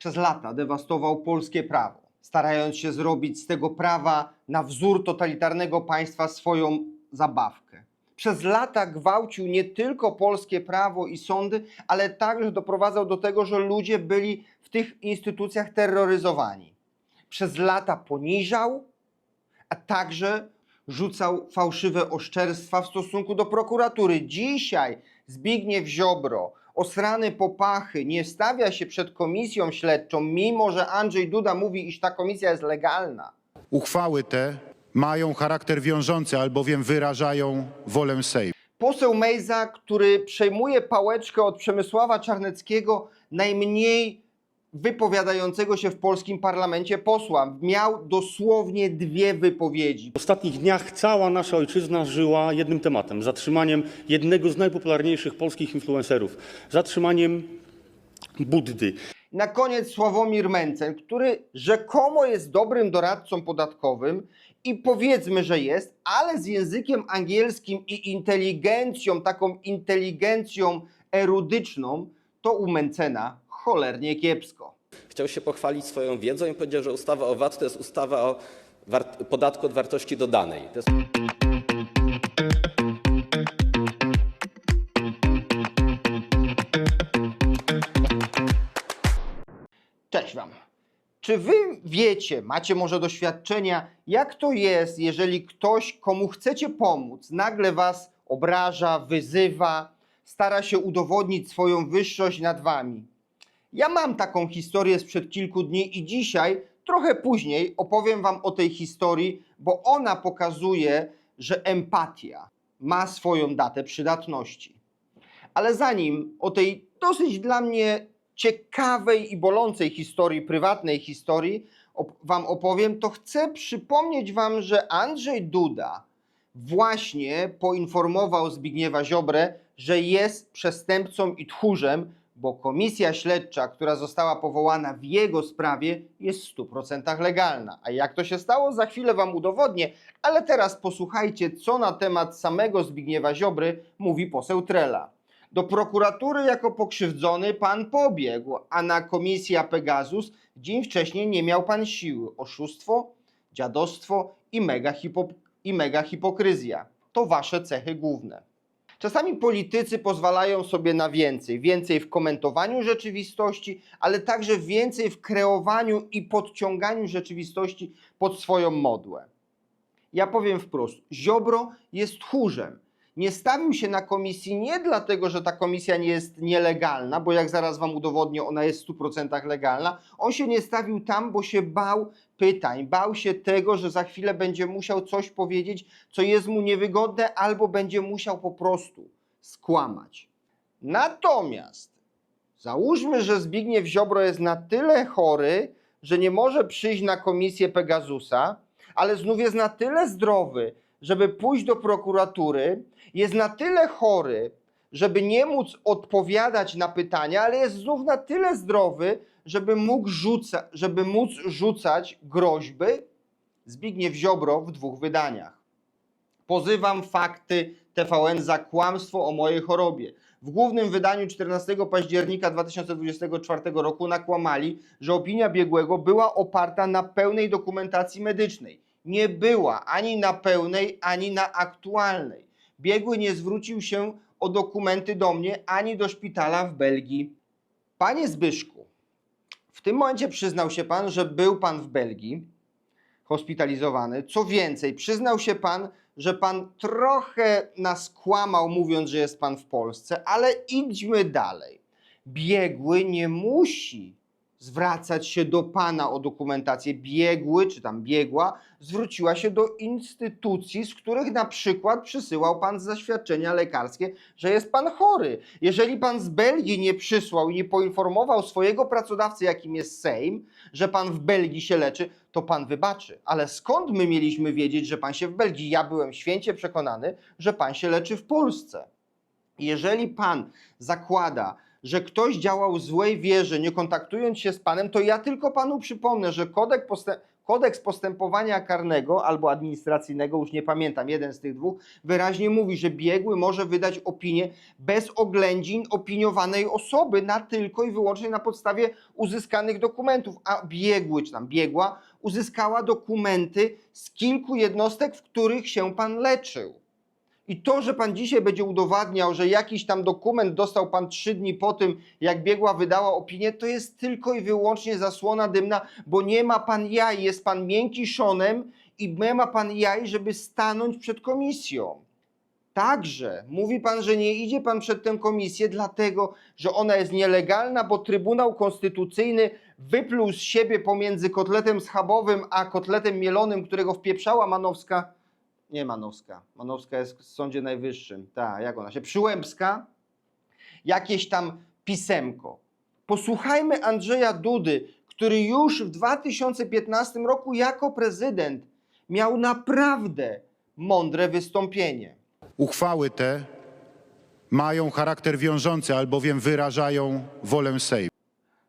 przez lata dewastował polskie prawo, starając się zrobić z tego prawa na wzór totalitarnego państwa swoją zabawkę. Przez lata gwałcił nie tylko polskie prawo i sądy, ale także doprowadzał do tego, że ludzie byli w tych instytucjach terroryzowani. Przez lata poniżał, a także rzucał fałszywe oszczerstwa w stosunku do prokuratury. Dzisiaj Zbigniew Ziobro, osrany popachy, nie stawia się przed komisją śledczą, mimo że Andrzej Duda mówi, iż ta komisja jest legalna. Uchwały te mają charakter wiążący, albowiem wyrażają wolę Sejmu. Poseł Mejza, który przejmuje pałeczkę od Przemysława Czarneckiego, najmniej wypowiadającego się w polskim parlamencie posła, miał dosłownie dwie wypowiedzi. W ostatnich dniach cała nasza ojczyzna żyła jednym tematem zatrzymaniem jednego z najpopularniejszych polskich influencerów zatrzymaniem Buddy. Na koniec Sławomir Mencen, który rzekomo jest dobrym doradcą podatkowym i powiedzmy, że jest, ale z językiem angielskim i inteligencją, taką inteligencją erudyczną, to u Mencena cholernie kiepsko. Chciał się pochwalić swoją wiedzą i powiedział, że ustawa o VAT to jest ustawa o podatku od wartości dodanej. To jest Cześć Wam. Czy Wy wiecie, macie może doświadczenia, jak to jest, jeżeli ktoś, komu chcecie pomóc, nagle Was obraża, wyzywa, stara się udowodnić swoją wyższość nad Wami? Ja mam taką historię sprzed kilku dni i dzisiaj, trochę później, opowiem Wam o tej historii, bo ona pokazuje, że empatia ma swoją datę przydatności. Ale zanim o tej dosyć dla mnie ciekawej i bolącej historii, prywatnej historii op- Wam opowiem, to chcę przypomnieć Wam, że Andrzej Duda właśnie poinformował Zbigniewa Ziobrę, że jest przestępcą i tchórzem, bo komisja śledcza, która została powołana w jego sprawie, jest w 100% legalna. A jak to się stało, za chwilę Wam udowodnię, ale teraz posłuchajcie, co na temat samego Zbigniewa Ziobry mówi poseł Trela. Do prokuratury jako pokrzywdzony pan pobiegł, a na komisja Pegasus dzień wcześniej nie miał pan siły. Oszustwo, dziadostwo i mega, hipo, i mega hipokryzja. To wasze cechy główne. Czasami politycy pozwalają sobie na więcej. Więcej w komentowaniu rzeczywistości, ale także więcej w kreowaniu i podciąganiu rzeczywistości pod swoją modłę. Ja powiem wprost, Ziobro jest tchórzem. Nie stawił się na komisji nie dlatego, że ta komisja nie jest nielegalna, bo jak zaraz wam udowodnię, ona jest w 100% legalna. On się nie stawił tam, bo się bał pytań, bał się tego, że za chwilę będzie musiał coś powiedzieć, co jest mu niewygodne, albo będzie musiał po prostu skłamać. Natomiast załóżmy, że Zbigniew Ziobro jest na tyle chory, że nie może przyjść na komisję Pegasusa, ale znów jest na tyle zdrowy, żeby pójść do prokuratury, jest na tyle chory, żeby nie móc odpowiadać na pytania, ale jest znów na tyle zdrowy, żeby, mógł rzuca, żeby móc rzucać groźby. Zbigniew Ziobro w dwóch wydaniach. Pozywam fakty TVN za kłamstwo o mojej chorobie. W głównym wydaniu 14 października 2024 roku nakłamali, że opinia biegłego była oparta na pełnej dokumentacji medycznej. Nie była ani na pełnej, ani na aktualnej. Biegły nie zwrócił się o dokumenty do mnie ani do szpitala w Belgii. Panie Zbyszku, w tym momencie przyznał się pan, że był pan w Belgii hospitalizowany. Co więcej, przyznał się pan, że pan trochę nas kłamał, mówiąc, że jest pan w Polsce, ale idźmy dalej. Biegły nie musi zwracać się do pana o dokumentację. Biegły, czy tam biegła, zwróciła się do instytucji, z których na przykład przysyłał pan zaświadczenia lekarskie, że jest pan chory. Jeżeli pan z Belgii nie przysłał i nie poinformował swojego pracodawcy, jakim jest Sejm, że pan w Belgii się leczy, to pan wybaczy. Ale skąd my mieliśmy wiedzieć, że pan się w Belgii? Ja byłem święcie przekonany, że pan się leczy w Polsce. Jeżeli pan zakłada, że ktoś działał w złej wierze, nie kontaktując się z panem, to ja tylko panu przypomnę, że kodeks, Kodeks postępowania karnego albo administracyjnego, już nie pamiętam, jeden z tych dwóch, wyraźnie mówi, że biegły może wydać opinię bez oględzin opiniowanej osoby na tylko i wyłącznie na podstawie uzyskanych dokumentów, a biegły czy tam biegła uzyskała dokumenty z kilku jednostek, w których się pan leczył. I to, że pan dzisiaj będzie udowadniał, że jakiś tam dokument dostał pan trzy dni po tym, jak biegła wydała opinię, to jest tylko i wyłącznie zasłona dymna, bo nie ma pan jaj, jest pan miękiszonem i nie ma pan jaj, żeby stanąć przed komisją. Także mówi pan, że nie idzie pan przed tę komisję, dlatego że ona jest nielegalna, bo Trybunał Konstytucyjny wypluł z siebie pomiędzy kotletem schabowym a kotletem mielonym, którego wpieprzała Manowska. Nie Manowska. Manowska jest w Sądzie Najwyższym. Tak, jak ona się? Przyłębska. Jakieś tam pisemko. Posłuchajmy Andrzeja Dudy, który już w 2015 roku jako prezydent miał naprawdę mądre wystąpienie. Uchwały te mają charakter wiążący, albowiem wyrażają wolę Sejmu.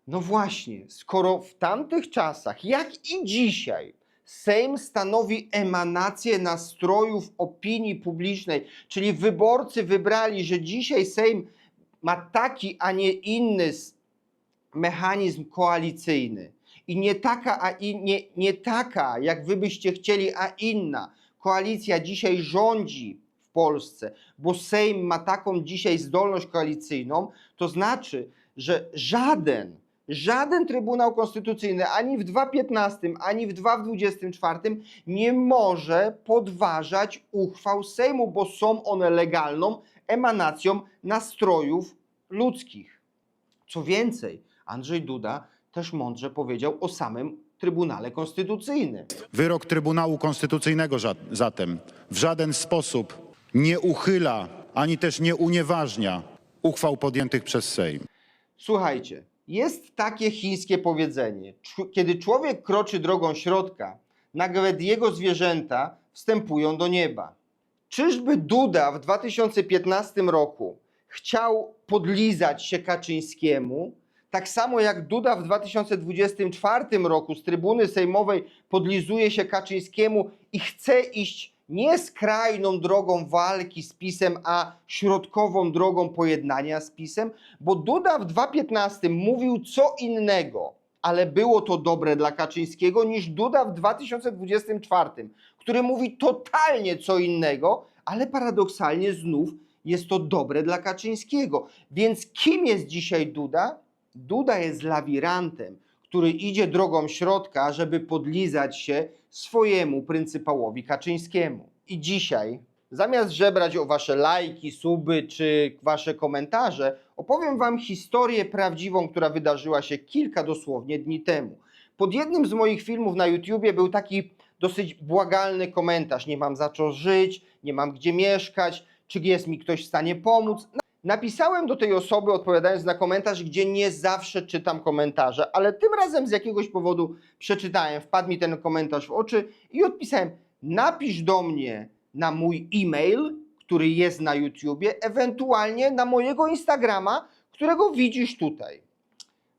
No właśnie, skoro w tamtych czasach, jak i dzisiaj, Sejm stanowi emanację nastrojów opinii publicznej, czyli wyborcy wybrali, że dzisiaj Sejm ma taki, a nie inny mechanizm koalicyjny. I nie taka, a i nie, nie taka, jak wy byście chcieli, a inna. Koalicja dzisiaj rządzi w Polsce, bo Sejm ma taką dzisiaj zdolność koalicyjną, to znaczy, że żaden, żaden Trybunał Konstytucyjny ani w 2.15, ani w 2.24 nie może podważać uchwał Sejmu, bo są one legalną emanacją nastrojów ludzkich. Co więcej, Andrzej Duda też mądrze powiedział o samym Trybunale Konstytucyjnym. Wyrok Trybunału Konstytucyjnego zatem w żaden sposób nie uchyla ani też nie unieważnia uchwał podjętych przez Sejm. Słuchajcie, jest takie chińskie powiedzenie: kiedy człowiek kroczy drogą środka, nawet jego zwierzęta wstępują do nieba. Czyżby Duda w 2015 roku chciał podlizać się Kaczyńskiemu, tak samo jak Duda w 2024 roku z trybuny sejmowej podlizuje się Kaczyńskiemu i chce iść nie skrajną drogą walki z PiSem, a środkową drogą pojednania z PiSem, bo Duda w 2015 mówił co innego, ale było to dobre dla Kaczyńskiego, niż Duda w 2024, który mówi totalnie co innego, ale paradoksalnie znów jest to dobre dla Kaczyńskiego. Więc kim jest dzisiaj Duda? Duda jest lawirantem, który idzie drogą środka, żeby podlizać się swojemu pryncypałowi Kaczyńskiemu. I dzisiaj, zamiast żebrać o wasze lajki, suby czy wasze komentarze, opowiem wam historię prawdziwą, która wydarzyła się kilka dosłownie dni temu. Pod jednym z moich filmów na YouTubie był taki dosyć błagalny komentarz: Nie mam za co żyć, nie mam gdzie mieszkać, czy jest mi ktoś w stanie pomóc. Napisałem do tej osoby, odpowiadając na komentarz, gdzie nie zawsze czytam komentarze, ale tym razem z jakiegoś powodu przeczytałem, wpadł mi ten komentarz w oczy i odpisałem: Napisz do mnie na mój e-mail, który jest na YouTubie, ewentualnie na mojego Instagrama, którego widzisz tutaj.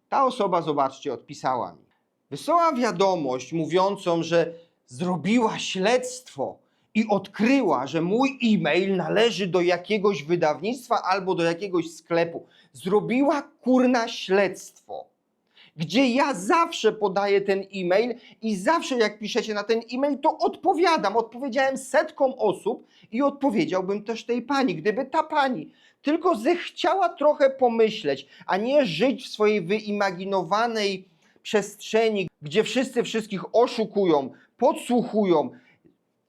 Ta osoba, zobaczcie, odpisała mi. Wysłała wiadomość mówiącą, że zrobiła śledztwo i odkryła, że mój e-mail należy do jakiegoś wydawnictwa albo do jakiegoś sklepu. Zrobiła kurna śledztwo, gdzie ja zawsze podaję ten e-mail i zawsze jak piszecie na ten e-mail, to odpowiadam. Odpowiedziałem setkom osób i odpowiedziałbym też tej pani. Gdyby ta pani tylko zechciała trochę pomyśleć, a nie żyć w swojej wyimaginowanej przestrzeni, gdzie wszyscy wszystkich oszukują, podsłuchują,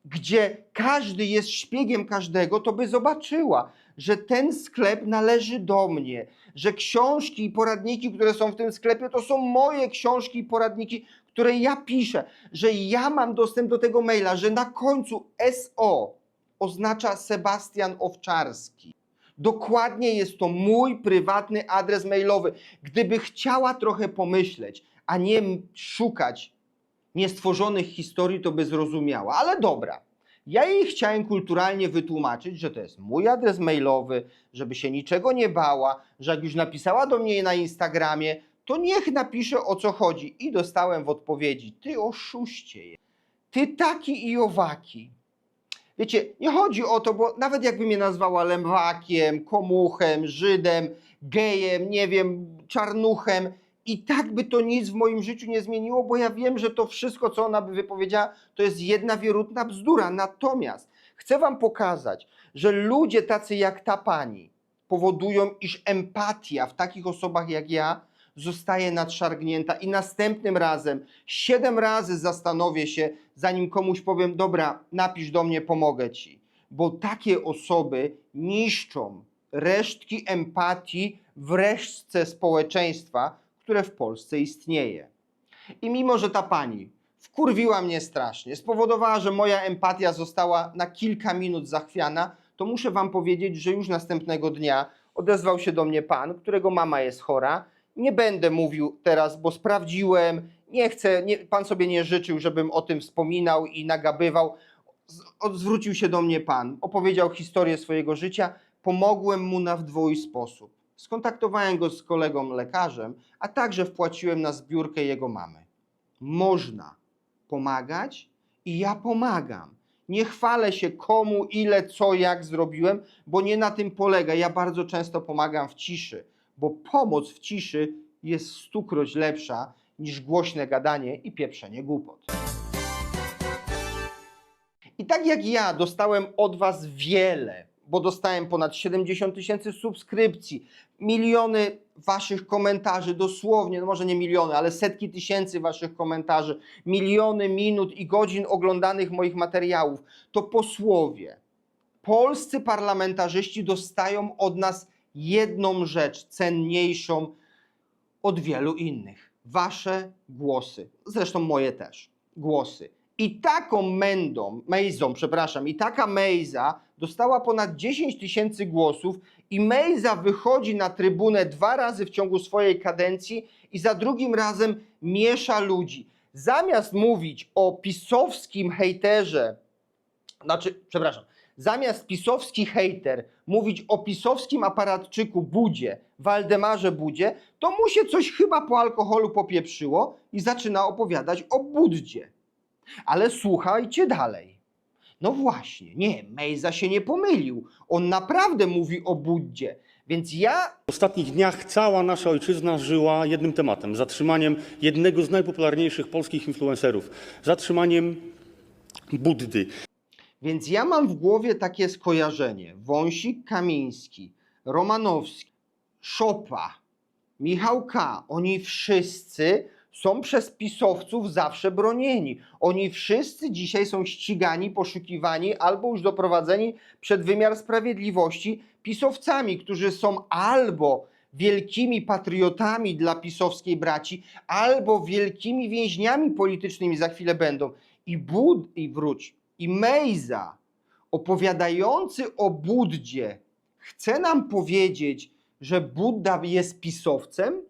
gdzie każdy jest szpiegiem każdego, to by zobaczyła, że ten sklep należy do mnie, że książki i poradniki, które są w tym sklepie, to są moje książki i poradniki, które ja piszę, że ja mam dostęp do tego maila, że na końcu SO oznacza Sebastian Owczarski. Dokładnie jest to mój prywatny adres mailowy. Gdyby chciała trochę pomyśleć, a nie szukać niestworzonych historii, to by zrozumiała. Ale dobra. Ja jej chciałem kulturalnie wytłumaczyć, że to jest mój adres mailowy, żeby się niczego nie bała, że jak już napisała do mnie na Instagramie, to niech napisze o co chodzi. I dostałem w odpowiedzi: Ty oszuście, ty taki i owaki. Wiecie, nie chodzi o to, bo nawet jakby mnie nazwała lęwakiem, komuchem, Żydem, gejem, nie wiem, czarnuchem, i tak by to nic w moim życiu nie zmieniło, bo ja wiem, że to wszystko, co ona by wypowiedziała, to jest jedna wierutna bzdura. Natomiast chcę Wam pokazać, że ludzie tacy jak ta pani powodują, iż empatia w takich osobach jak ja zostaje nadszargnięta i następnym razem siedem razy zastanowię się, zanim komuś powiem, dobra, napisz do mnie, pomogę ci. Bo takie osoby niszczą resztki empatii w resztce społeczeństwa, które w Polsce istnieje. I mimo, że ta pani wkurwiła mnie strasznie, spowodowała, że moja empatia została na kilka minut zachwiana, to muszę wam powiedzieć, że już następnego dnia odezwał się do mnie pan, którego mama jest chora. Nie będę mówił teraz, bo sprawdziłem, nie chcę, nie, pan sobie nie życzył, żebym o tym wspominał i nagabywał. Zwrócił się do mnie pan, opowiedział historię swojego życia, pomogłem mu na wdwój sposób. Skontaktowałem go z kolegą lekarzem, a także wpłaciłem na zbiórkę jego mamy. Można pomagać i ja pomagam. Nie chwalę się komu, ile, co, jak zrobiłem, bo nie na tym polega. Ja bardzo często pomagam w ciszy, bo pomoc w ciszy jest stukroć lepsza niż głośne gadanie i pieprzenie głupot. I tak jak ja dostałem od Was wiele, bo dostałem ponad 70 tysięcy subskrypcji, miliony Waszych komentarzy, dosłownie, no może nie miliony, ale setki tysięcy Waszych komentarzy, miliony minut i godzin oglądanych moich materiałów, to posłowie, polscy parlamentarzyści dostają od nas jedną rzecz cenniejszą od wielu innych. Wasze głosy, zresztą moje też, głosy. I taką mędą, Mejzą, przepraszam, i taka Mejza dostała ponad 10 tysięcy głosów i Mejza wychodzi na trybunę dwa razy w ciągu swojej kadencji i za drugim razem miesza ludzi. Zamiast mówić o pisowskim hejterze, znaczy, przepraszam, zamiast pisowski hejter mówić o pisowskim aparatczyku Budzie, Waldemarze Budzie, to mu się coś chyba po alkoholu popieprzyło i zaczyna opowiadać o Buddzie. Ale słuchajcie dalej. No właśnie, nie, Mejza się nie pomylił. On naprawdę mówi o Buddzie. Więc ja W ostatnich dniach cała nasza ojczyzna żyła jednym tematem zatrzymaniem jednego z najpopularniejszych polskich influencerów zatrzymaniem Buddy. Więc ja mam w głowie takie skojarzenie. Wąsik Kamiński, Romanowski, Szopa, Michał K. Oni wszyscy są przez pisowców zawsze bronieni. Oni wszyscy dzisiaj są ścigani, poszukiwani albo już doprowadzeni przed wymiar sprawiedliwości pisowcami, którzy są albo wielkimi patriotami dla pisowskiej braci, albo wielkimi więźniami politycznymi za chwilę będą. I Bud, i wróć, i Mejza, opowiadający o Buddzie, chce nam powiedzieć, że Budda jest pisowcem?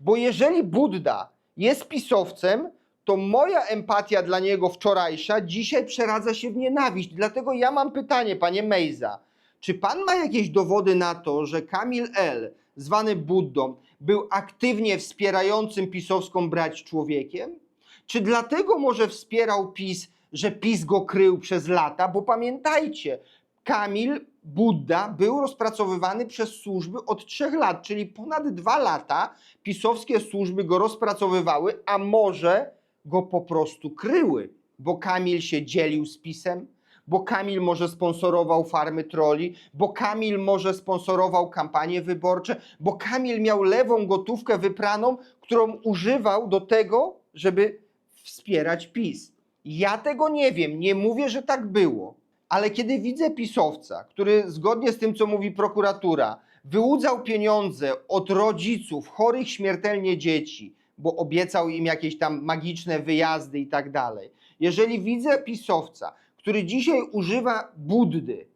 Bo jeżeli Budda jest pisowcem, to moja empatia dla niego wczorajsza dzisiaj przeradza się w nienawiść. Dlatego ja mam pytanie, panie Mejza. Czy pan ma jakieś dowody na to, że Kamil L., zwany Buddą, był aktywnie wspierającym pisowską brać człowiekiem? Czy dlatego może wspierał PiS, że PiS go krył przez lata? Bo pamiętajcie, Kamil Budda był rozpracowywany przez służby od trzech lat, czyli ponad dwa lata pisowskie służby go rozpracowywały, a może go po prostu kryły, bo Kamil się dzielił z PiSem, bo Kamil może sponsorował farmy troli, bo Kamil może sponsorował kampanie wyborcze, bo Kamil miał lewą gotówkę wypraną, którą używał do tego, żeby wspierać PiS. Ja tego nie wiem, nie mówię, że tak było, ale kiedy widzę pisowca, który zgodnie z tym, co mówi prokuratura, wyłudzał pieniądze od rodziców chorych śmiertelnie dzieci, bo obiecał im jakieś tam magiczne wyjazdy i tak dalej. Jeżeli widzę pisowca, który dzisiaj używa Buddy,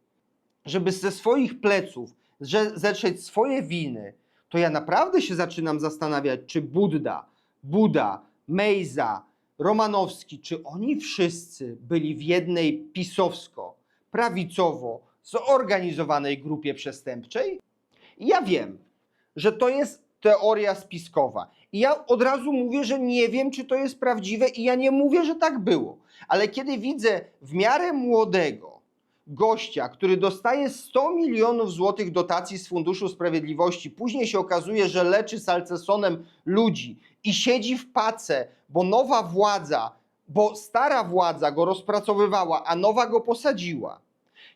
żeby ze swoich pleców zetrzeć swoje winy, to ja naprawdę się zaczynam zastanawiać, czy Budda, Buda, Mejza, Romanowski, czy oni wszyscy byli w jednej pisowsko-prawicowo zorganizowanej grupie przestępczej? Ja wiem, że to jest teoria spiskowa. I ja od razu mówię, że nie wiem, czy to jest prawdziwe, i ja nie mówię, że tak było. Ale kiedy widzę w miarę młodego gościa, który dostaje 100 milionów złotych dotacji z Funduszu Sprawiedliwości, później się okazuje, że leczy salcesonem ludzi i siedzi w pace, bo nowa władza, bo stara władza go rozpracowywała, a nowa go posadziła.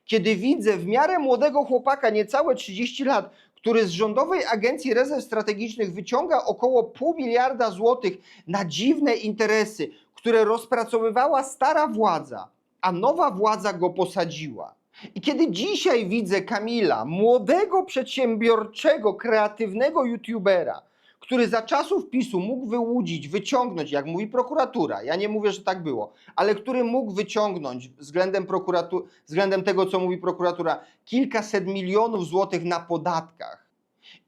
Kiedy widzę w miarę młodego chłopaka, niecałe 30 lat, który z Rządowej Agencji Rezerw Strategicznych wyciąga około pół miliarda złotych na dziwne interesy, które rozpracowywała stara władza, a nowa władza go posadziła. I kiedy dzisiaj widzę Kamila, młodego, przedsiębiorczego, kreatywnego youtubera, który za czasów PiSu mógł wyłudzić, wyciągnąć, jak mówi prokuratura, ja nie mówię, że tak było, ale który mógł wyciągnąć względem, prokuratu- względem tego, co mówi prokuratura, kilkaset milionów złotych na podatkach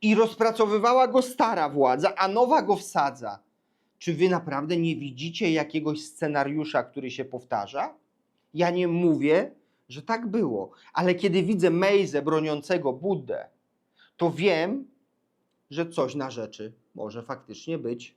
i rozpracowywała go stara władza, a nowa go wsadza. Czy wy naprawdę nie widzicie jakiegoś scenariusza, który się powtarza? Ja nie mówię, że tak było, ale kiedy widzę Mejzę broniącego Buddę, to wiem, że coś na rzeczy może faktycznie być.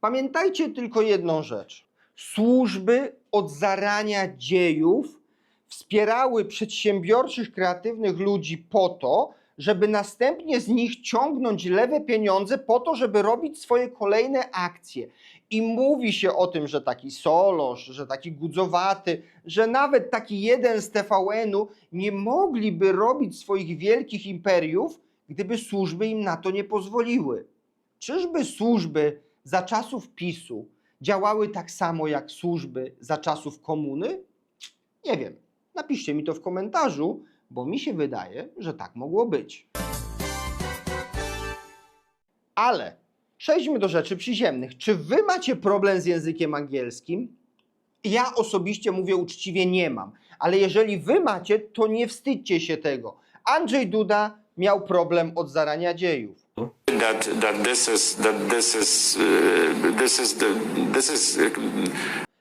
Pamiętajcie tylko jedną rzecz. Służby od zarania dziejów wspierały przedsiębiorczych, kreatywnych ludzi po to, żeby następnie z nich ciągnąć lewe pieniądze po to, żeby robić swoje kolejne akcje. I mówi się o tym, że taki Solosz, że taki Gudzowaty, że nawet taki jeden z TVN-u nie mogliby robić swoich wielkich imperiów, gdyby służby im na to nie pozwoliły. Czyżby służby za czasów PiSu działały tak samo jak służby za czasów komuny? Nie wiem. Napiszcie mi to w komentarzu, bo mi się wydaje, że tak mogło być. Ale przejdźmy do rzeczy przyziemnych. Czy wy macie problem z językiem angielskim? Ja osobiście mówię uczciwie nie mam, ale jeżeli wy macie, to nie wstydźcie się tego. Andrzej Duda miał problem od zarania dziejów. that that this is that this is uh, this is the this is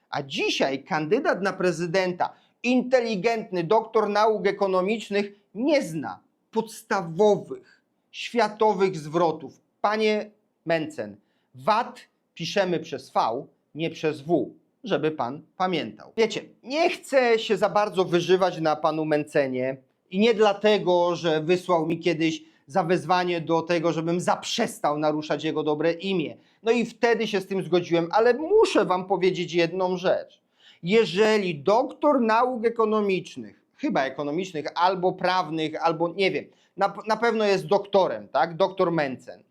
A dzisiaj kandydat na prezydenta, inteligentny doktor nauk ekonomicznych, nie zna podstawowych, światowych zwrotów. Panie Mencen, VAT piszemy przez V, nie przez W, żeby pan pamiętał. Wiecie, nie chcę się za bardzo wyżywać na panu Mencenie i nie dlatego, że wysłał mi kiedyś zawezwanie do tego, żebym zaprzestał naruszać jego dobre imię. No i wtedy się z tym zgodziłem, ale muszę wam powiedzieć jedną rzecz. Jeżeli doktor nauk ekonomicznych, chyba ekonomicznych, albo prawnych, albo nie wiem, na, na pewno jest doktorem, tak? Doktor Mencen.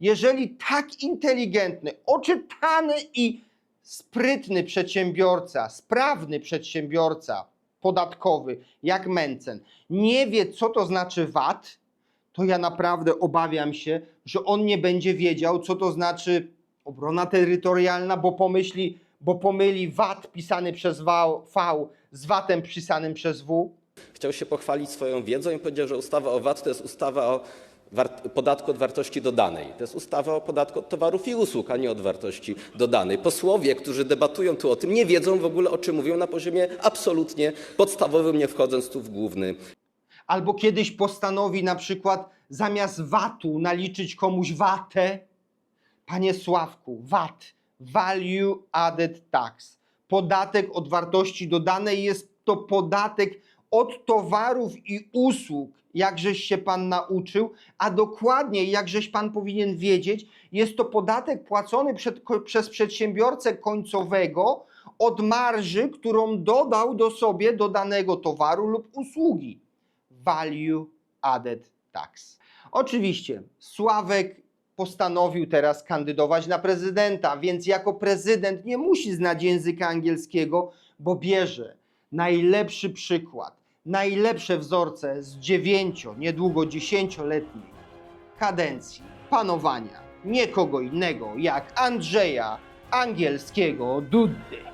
Jeżeli tak inteligentny, oczytany i sprytny przedsiębiorca, sprawny przedsiębiorca podatkowy jak Mencen nie wie, co to znaczy VAT, to ja naprawdę obawiam się, że on nie będzie wiedział, co to znaczy obrona terytorialna, bo pomyśli, bo pomyli VAT pisany przez V, z VAT-em pisanym przez W. Chciał się pochwalić swoją wiedzą i powiedział, że ustawa o VAT to jest ustawa o podatku od wartości dodanej. To jest ustawa o podatku od towarów i usług, a nie od wartości dodanej. Posłowie, którzy debatują tu o tym, nie wiedzą w ogóle o czym mówią na poziomie absolutnie podstawowym, nie wchodząc tu w główny Albo kiedyś postanowi na przykład zamiast VAT-u naliczyć komuś watę. Panie Sławku, VAT, Value Added Tax, podatek od wartości dodanej jest to podatek od towarów i usług, jakżeś się pan nauczył, a dokładniej, jakżeś pan powinien wiedzieć, jest to podatek płacony przed, przez przedsiębiorcę końcowego od marży, którą dodał do sobie do danego towaru lub usługi. Value Added Tax. Oczywiście Sławek postanowił teraz kandydować na prezydenta, więc jako prezydent nie musi znać języka angielskiego, bo bierze najlepszy przykład, najlepsze wzorce z dziewięcio, niedługo dziesięcioletniej kadencji panowania nie kogo innego jak Andrzeja Angielskiego Dudy.